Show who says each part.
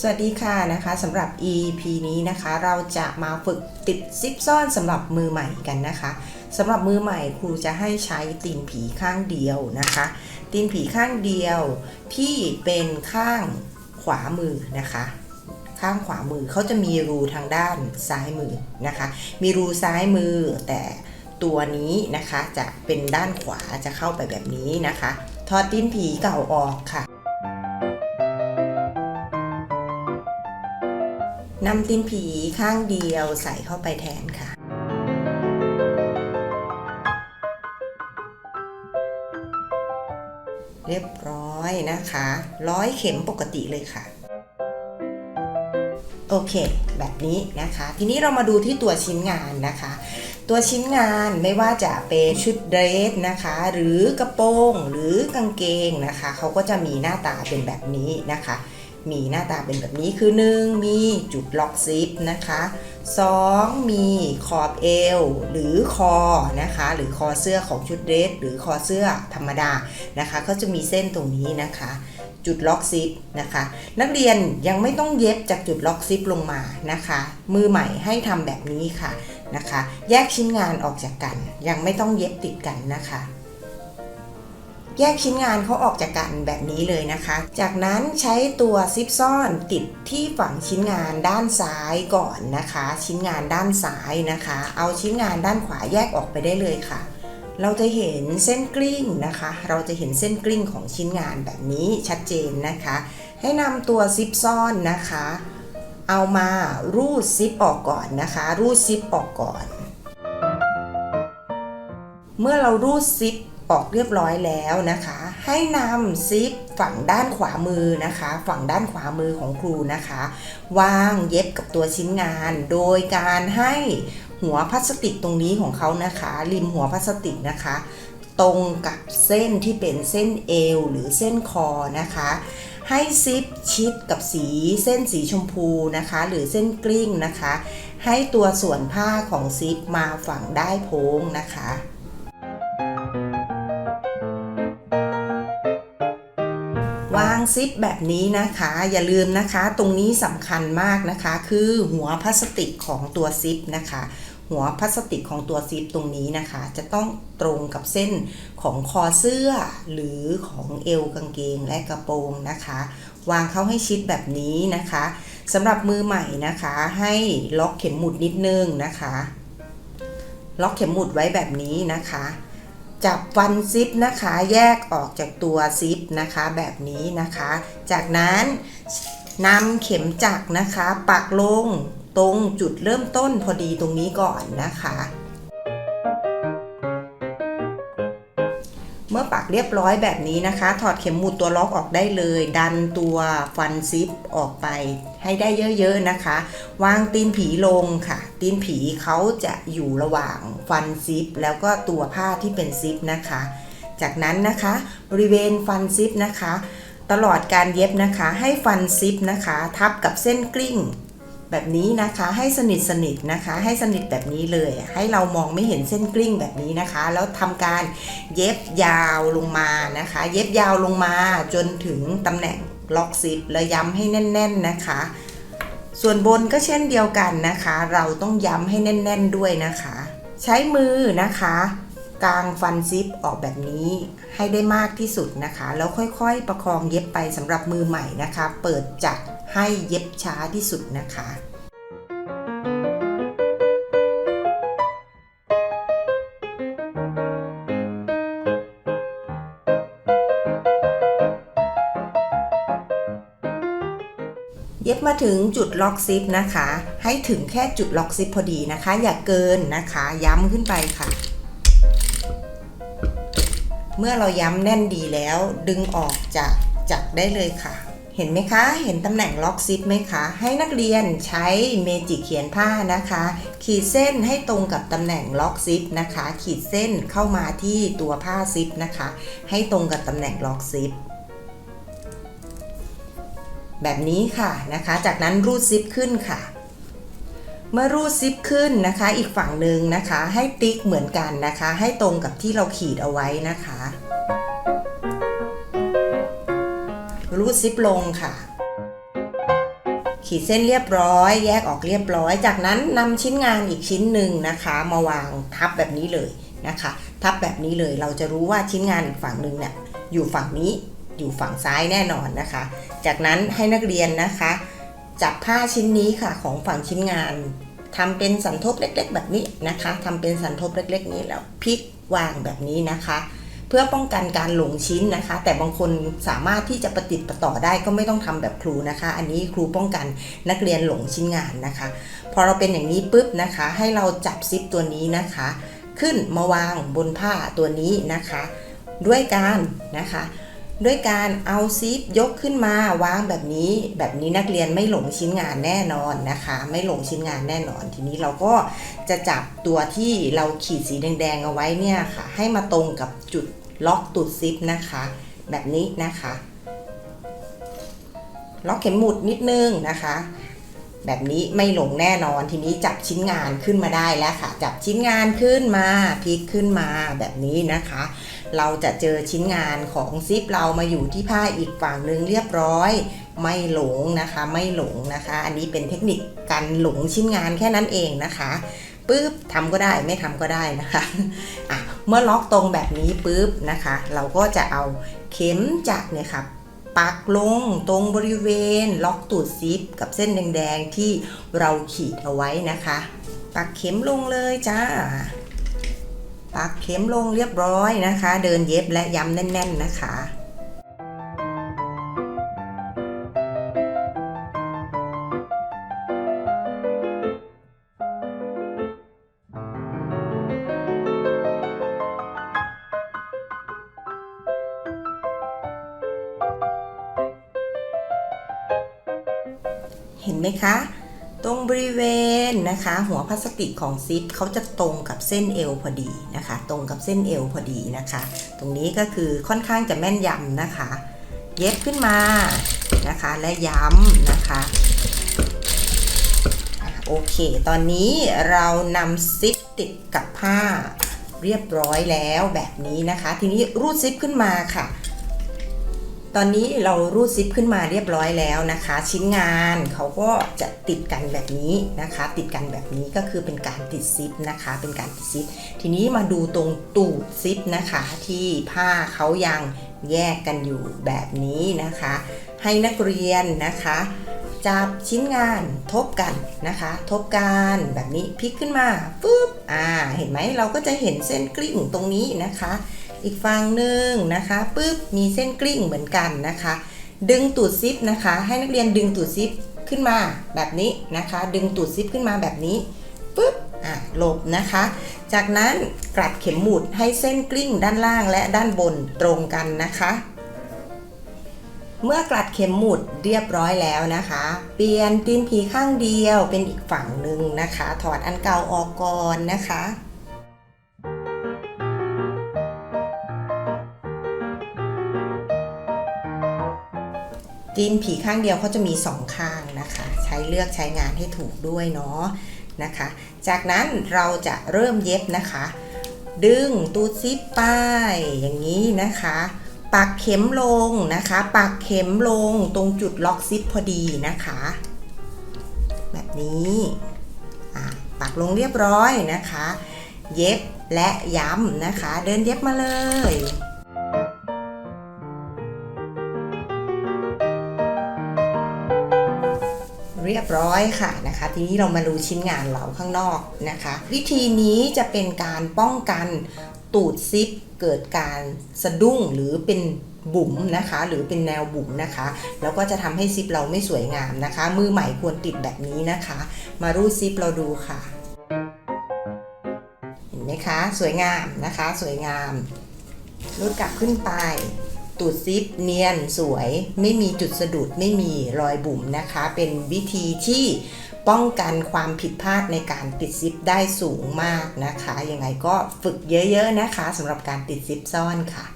Speaker 1: สวัสดีค่ะนะคะสำหรับ EP นี้นะคะ เราจะมาฝึกติดซิปซ่อนสำหรับมือใหม่กันนะคะสำหรับมือใหม่ครูจะให้ใช้ตีนผีข้างเดียวนะคะ ตีนผีข้างเดียวที่เป็นข้างขวามือนะคะ ข้างขวามือเขาจะมีรูทางด้านซ้ายมือนะคะ มีรูซ้ายมือแต่ตัวนี้นะคะจะเป็นด้านขวาจะเข้าไปแบบนี้นะคะถอดตีนผีเก่าออกค่ะ นำตีนผีข้างเดียวใส่เข้าไปแทนค่ะ เรียบร้อยนะคะ ร้อยเข็มปกติเลยค่ะ โอเค แบบนี้นะคะ ทีนี้เรามาดูที่ตัวชิ้นงานนะคะ ตัวชิ้นงานไม่ว่าจะเป็นชุดเดรสนะคะ หรือกระโปรงหรือกางเกงนะคะ เขาก็จะมีหน้าตาเป็นแบบนี้นะคะ มีหน้าตาเป็นแบบนี้คือ 1 มีจุดล็อกซิปนะคะ 2 มีขอบเอวหรือคอนะคะ หรือคอเสื้อของชุดเดรสหรือคอเสื้อธรรมดานะคะก็จะมีเส้นตรงนี้นะคะจุดล็อกซิปนะคะ นักเรียนยังไม่ต้องเย็บจากจุดล็อกซิปลงมานะคะ มือใหม่ให้ทำแบบนี้ค่ะนะคะ แยกชิ้นงานออกจากกัน ยังไม่ต้องเย็บติดกันนะคะ แยกชิ้นงานเขาออกจากกันแบบนี้เลยนะคะ จากนั้นใช้ตัวซิปซ่อนติดที่ฝั่งชิ้นงานด้านซ้ายก่อนนะคะ ชิ้นงานด้านซ้ายนะคะ เอาชิ้นงานด้านขวาแยกออกไปได้เลยค่ะ เราจะเห็นเส้นกลิ้งนะคะ เราจะเห็นเส้นกลิ้งของชิ้นงานแบบนี้ชัดเจนนะคะ ให้นำตัวซิปซ่อนนะคะ เอามารูดซิปออกก่อนนะคะ รูดซิปออกก่อน เมื่อเรารูดซิป ออกเรียบร้อยแล้วนะคะ ให้นำซิปฝั่งด้านขวามือนะคะ ฝั่งด้านขวามือของครูนะคะ วางเย็บกับตัวชิ้นงาน โดยการให้หัวพลาสติกตรงนี้ของเขานะคะ ริมหัวพลาสติกนะคะ ตรงกับเส้นที่เป็นเส้นเอวหรือเส้นคอนะคะ ให้ซิปชิดกับสีเส้นสีชมพูนะคะ หรือเส้นกลิ้งนะคะ ให้ตัวส่วนผ้าของซิปมาฝั่งได้โพ้งนะคะ ซิปแบบนี้นะคะ อย่าลืมนะคะ ตรงนี้สำคัญมากนะคะ คือหัวพลาสติกของตัวซิปนะคะ หัวพลาสติกของตัวซิปตรงนี้นะคะ จะต้องตรงกับเส้นของคอเสื้อ หรือของเอวกางเกงและกระโปรงนะคะ วางเข้าให้ชิดแบบนี้นะคะสำหรับมือใหม่นะคะ ให้ล็อกเข็มหมุดนิดนึงนะคะ ล็อกเข็มหมุดไว้แบบนี้นะคะ จับฟันซิปนะคะแยกออกจากตัวซิปนะคะแบบนี้นะคะ จากนั้นนำเข็มจักรนะคะ ปักลงตรงจุดเริ่มต้นพอดีตรงนี้ก่อนนะคะ มื่อปักเรียบร้อยแบบนี้นะคะ ถอดเข็มหมุดตัวล็อกออกได้เลย ดันตัวฟันซิปออกไปให้ได้เยอะๆนะคะ วางตีนผีลงค่ะ ตีนผีเขาจะอยู่ระหว่างฟันซิปแล้วก็ตัวผ้าที่เป็นซิปนะคะ จากนั้นนะคะบริเวณฟันซิปนะคะ ตลอดการเย็บนะคะ ให้ฟันซิปนะคะ ทับกับเส้นกลิ้ง แบบนี้นะคะให้สนิทสนิทนะคะ ให้สนิทแบบนี้เลย ให้เรามองไม่เห็นเส้นกลิ้งแบบนี้นะคะ แล้วทำการเย็บยาวลงมานะคะ เย็บยาวลงมาจนถึงตำแหน่งล็อกซิปแล้วย้ำให้แน่น ๆนะคะ ส่วนบนก็เช่นเดียวกันนะคะ เราต้องย้ำให้แน่น ๆด้วยนะคะ ใช้มือนะคะกางฟันซิปออกแบบนี้ให้ได้มากที่สุดนะคะ แล้วค่อยๆ ประคองเย็บไปสำหรับมือใหม่นะคะ เปิดจัก ให้เย็บช้าที่สุดนะคะเย็บมาถึงจุดล็อกซิปนะคะ ให้ถึงแค่จุดล็อกซิปพอดีนะคะ อย่าเกินนะคะ ย้ำขึ้นไปค่ะ เมื่อเราย้ำแน่นดีแล้ว ดึงออกจากจักรได้เลยค่ะ เห็นไหมคะ เห็นตำแหน่งล็อกซิปไหมคะ ให้นักเรียนใช้เมจิกเขียนผ้านะคะ ขีดเส้นให้ตรงกับตำแหน่งล็อกซิปนะคะ ขีดเส้นเข้ามาที่ตัวผ้าซิปนะคะ ให้ตรงกับตำแหน่งล็อกซิปแบบนี้ค่ะนะคะ จากนั้นรูดซิปขึ้นค่ะ เมื่อรูดซิปขึ้นนะคะ อีกฝั่งหนึ่งนะคะ ให้ติ๊กเหมือนกันนะคะ ให้ตรงกับที่เราขีดเอาไว้นะคะ รูดซิปลงค่ะ ขีดเส้นเรียบร้อย แยกออกเรียบร้อย จากนั้นนำชิ้นงานอีกชิ้นหนึ่งนะคะ มาวางทับแบบนี้เลยนะคะ ทับแบบนี้เลยเราจะรู้ว่าชิ้นงานอีกฝั่งหนึ่งเนี่ยอยู่ฝั่งนี้อยู่ฝั่งซ้ายแน่นอนนะคะ จากนั้นให้นักเรียนนะคะ จับผ้าชิ้นนี้ค่ะของฝั่งชิ้นงานทำเป็นสันทบเล็ก ๆ แบบนี้นะคะทำเป็นสันทบเล็ก ๆ นี้แล้วพลิกวางแบบนี้นะคะ เพื่อป้องกันการหลงชิ้นนะคะ แต่บางคนสามารถที่จะประติดประต่อได้ก็ไม่ต้องทำแบบครูนะคะ อันนี้ครูป้องกันนักเรียนหลงชิ้นงานนะคะ พอเราเป็นอย่างนี้ปุ๊บนะคะ ให้เราจับซิปตัวนี้นะคะ ขึ้นมาวางบนผ้าตัวนี้นะคะ ด้วยการนะคะ ด้วยการเอาซิปยกขึ้นมาวางแบบนี้ แบบนี้นักเรียนไม่หลงชิ้นงานแน่นอนนะคะ ไม่หลงชิ้นงานแน่นอน ทีนี้เราก็จะจับตัวที่เราขีดสีแดงๆเอาไว้เนี่ยค่ะ ให้มาตรงกับจุดล็อกตูดซิปนะคะ แบบนี้นะคะ ล็อกเข็มหมุดนิดนึงนะคะแบบนี้ไม่หลงแน่นอนทีนี้จับชิ้นงานขึ้นมาได้แล้วค่ะ จับชิ้นงานขึ้นมาพลิกขึ้นมาแบบนี้นะคะ เราจะเจอชิ้นงานของซิปเรามาอยู่ที่ผ้าอีกฝั่งหนึ่งเรียบร้อย ไม่หลงนะคะ ไม่หลงนะคะ อันนี้เป็นเทคนิคการหลงชิ้นงานแค่นั้นเองนะคะปุ๊บทำก็ได้ไม่ทำก็ได้นะคะอะเมื่อล็อกตรงแบบนี้ปุ๊บนะคะ เราก็จะเอาเข็มจากเนี่ยค่ะปักลงตรงบริเวณ ล็อกตูดซิปกับเส้นแดงๆที่เราขีดเอาไว้นะคะ ปักเข็มลงเลยจ้า ปักเข็มลงเรียบร้อยนะคะ เดินเย็บและย้ำแน่น ๆนะคะเห็นไหมคะ ตรงบริเวณนะคะ หัวพลาสติกของซิปเขาจะตรงกับเส้นเอวพอดีนะคะ ตรงกับเส้นเอวพอดีนะคะ ตรงนี้ก็คือค่อนข้างจะแม่นยำนะคะ เย็บขึ้นมานะคะและย้ำนะคะโอเค ตอนนี้เรานำซิปติดกับผ้าเรียบร้อยแล้วแบบนี้นะคะ ทีนี้รูดซิปขึ้นมาค่ะ ตอนนี้เรารูดซิปขึ้นมาเรียบร้อยแล้วนะคะ ชิ้นงานเขาก็จะติดกันแบบนี้นะคะ ติดกันแบบนี้ก็คือเป็นการติดซิปนะคะ เป็นการติดซิป ทีนี้มาดูตรงตูดซิปนะคะ ที่ผ้าเขายังแยกกันอยู่แบบนี้นะคะ ให้นักเรียนนะคะจับชิ้นงานทบกันนะคะ ทบกันแบบนี้พลิกขึ้นมาปุ๊บอ่า เห็นไหมเราก็จะเห็นเส้นกลิ้งตรงนี้นะคะ อีกฝั่งหนึ่งนะคะปุ๊บมีเส้นกลิ้งเหมือนกันนะคะ ดึงตูดซิปนะคะ ให้นักเรียนดึงตูดซิปขึ้นมาแบบนี้นะคะ ดึงตูดซิปขึ้นมาแบบนี้ปุ๊บอะหลบนะคะ จากนั้นกลัดเข็มหมุดให้เส้นกลิ้งด้านล่างและด้านบนตรงกันนะคะ เมื่อกลัดเข็มหมุดเรียบร้อยแล้วนะคะ เปลี่ยนตีนผีข้างเดียวเป็นอีกฝั่งหนึ่งนะคะ ถอดอันเก่าออกก่อนนะคะ ตีนผีข้างเดียวเขาจะมีสองข้างนะคะ ใช้เลือกใช้งานให้ถูกด้วยเนาะนะคะ จากนั้นเราจะเริ่มเย็บนะคะ ดึงตูดซิปไปอย่างนี้นะคะ ปักเข็มลงนะคะ ปักเข็มลงตรงจุดล็อกซิปพอดีนะคะ แบบนี้ปักลงเรียบร้อยนะคะ เย็บและย้ำนะคะ เดินเย็บมาเลย บร้อยค่ะนะคะ ทีนี้เรามาดูชิ้นงานเราข้างนอกนะคะ วิธีนี้จะเป็นการป้องกันตูดซิปเกิดการสะดุ้งหรือเป็นบุ๋มนะคะ หรือเป็นแนวบุ๋มนะคะ แล้วก็จะทำให้ซิปเราไม่สวยงามนะคะ มือใหม่ควรติดแบบนี้นะคะ มารูดซิปเราดูค่ะ เห็นไหมคะ สวยงามนะคะ สวยงามรูดกลับขึ้นไป ตูดซิปเนียนสวย ไม่มีจุดสะดุดไม่มีรอยบุ๋มนะคะ เป็นวิธีที่ป้องกันความผิดพลาดในการติดซิปได้สูงมากนะคะ ยังไงก็ฝึกเยอะๆนะคะสำหรับการติดซิปซ่อนค่ะ